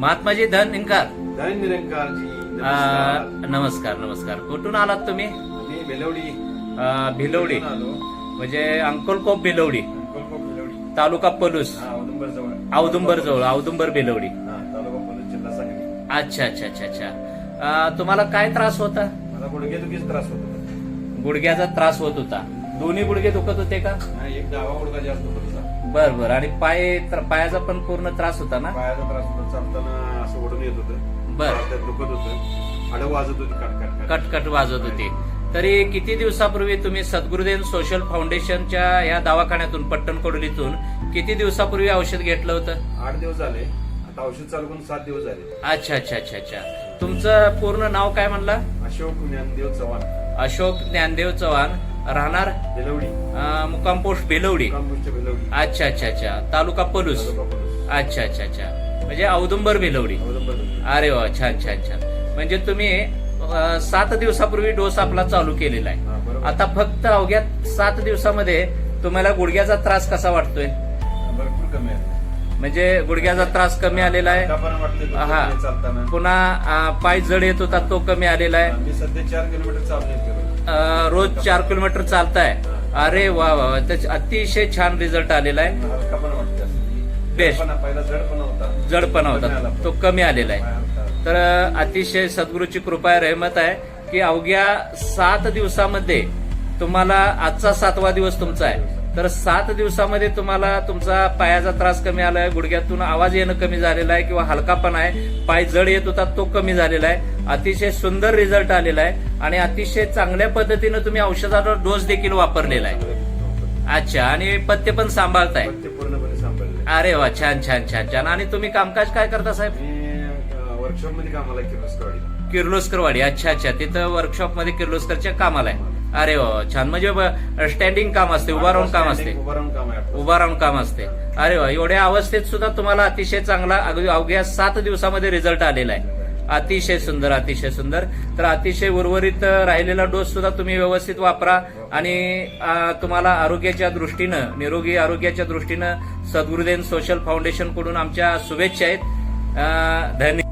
महात्माजी धन निंकार धन निरंकारजी अ, नमस्कार. नमस्कार कुठून आलात तुम्ही? भिलवडी. आलो? म्हणजे अंकोलकोप भिलवडी. तालुका पलूस. औदुंबर जवळ. औदुंबर भिलवडी. अच्छा अच्छा अच्छा अच्छा. तुम्हाला काय त्रास होता? मला गुडघेदुखीच त्रास होत होता. गुडघ्याचा त्रास होत होता. दोन्ही गुडघे दुखत होते का? एक डावा गुडघा जास्त होत होता. बर बर. आणि पाय तर- पायाचा पण पूर्ण त्रास होता ना? पायाचा त्रास होता. चालताना असं ओढून येत होतं. बर. हातात दुखत होतं. हाडं वाजत होती कट कट कट. कटकट वाजत होती. तरी किती दिवसापूर्वी तुम्ही सद्गुरुदेव सोशल फाउंडेशनच्या या दवाखान्यातून पट्टण कोडलीतून किती दिवसापूर्वी औषध घेतलं होतं? आठ दिवस झाले. आता औषध चालू करून सात दिवस झाले. अच्छा अच्छा अच्छा अच्छा. तुमचं पूर्ण नाव काय म्हणला? अशोक ज्ञानदेव चव्हाण. अशोक ज्ञानदेव चव्हाण. राहणार? बेलवडी. मुक्काम पोस्ट बेलवडी. अच्छा अच्छा अच्छा. तालुका पलूस. अच्छा अच्छा अच्छा. म्हणजे औदुंबर बेलवडी. अरे वा छान छान छान म्हणजे तुम्ही सात दिवसापूर्वी डोस आपला चालू केलेला आहे. आता फक्त अवघ्या सात दिवसामध्ये तुम्हाला गुडघ्याचा त्रास कसा वाटतोय? भरपूर कमी आहे. म्हणजे गुडघ्याचा त्रास कमी आलेला आहे. हा. पुन्हा पाय जड येत होता तो कमी आलेला आहे. सध्या चार किलोमीटर चालू रोज चार किलोमीटर चालताय. अरे वा वा वा. त्याचे अतिशय छान रिझल्ट आलेला आहे. बेस्ट. जडपणा, होता. तो कमी आलेला आहे. तर अतिशय सद्गुरूची कृपा आहे रहमत आहे की अवघ्या सात दिवसामध्ये तुम्हाला आजचा सातवा दिवस तुमचा आहे. तर सात दिवसामध्ये तुम्हाला तुमचा पायाचा त्रास कमी आलाय गुडघ्यातून आवाज येणं कमी झालेला आहे किंवा हलकापणा आहे. पाय जड येत होता तो कमी झालेला आहे. अतिशय सुंदर रिझल्ट आलेला आहे आणि अतिशय चांगल्या पद्धतीनं तुम्ही औषधाचा डोस देखील वापरलेला आहे. अच्छा आणि पथ्य पण सांभाळताय. अरे वा छान छान छान छान. आणि तुम्ही कामकाज काय करता साहेब? वर्कशॉपमध्ये कामाला किर्लोस्करवाडीला. किर्लोस्करवाडी. अच्छा अच्छा. तिथं वर्कशॉपमध्ये किर्लोस्करच्या कामाला आहे. अरे वा छान. म्हणजे स्टँडिंग काम असते उभा राहून काम असते. उभा राहून काम आहे आपलं. उभा राहून काम असते. अरे वा एवढ्या अवस्थेत सुद्धा तुम्हाला अतिशय चांगला अगदी अवघ्या सात दिवसामध्ये रिझल्ट आलेला आहे. अतिशय सुंदर अतिशय सुंदर. तर अतिशय उर्वरित राहिलेला डोस सुद्धा तुम्ही व्यवस्थित वापरा आणि तुम्हाला आरोग्याच्या दृष्टीनं निरोगी आरोग्याच्या दृष्टीनं सद्गुरुदेव सोशल फाउंडेशनकडून आमच्या शुभेच्छा आहेत. धन्यवाद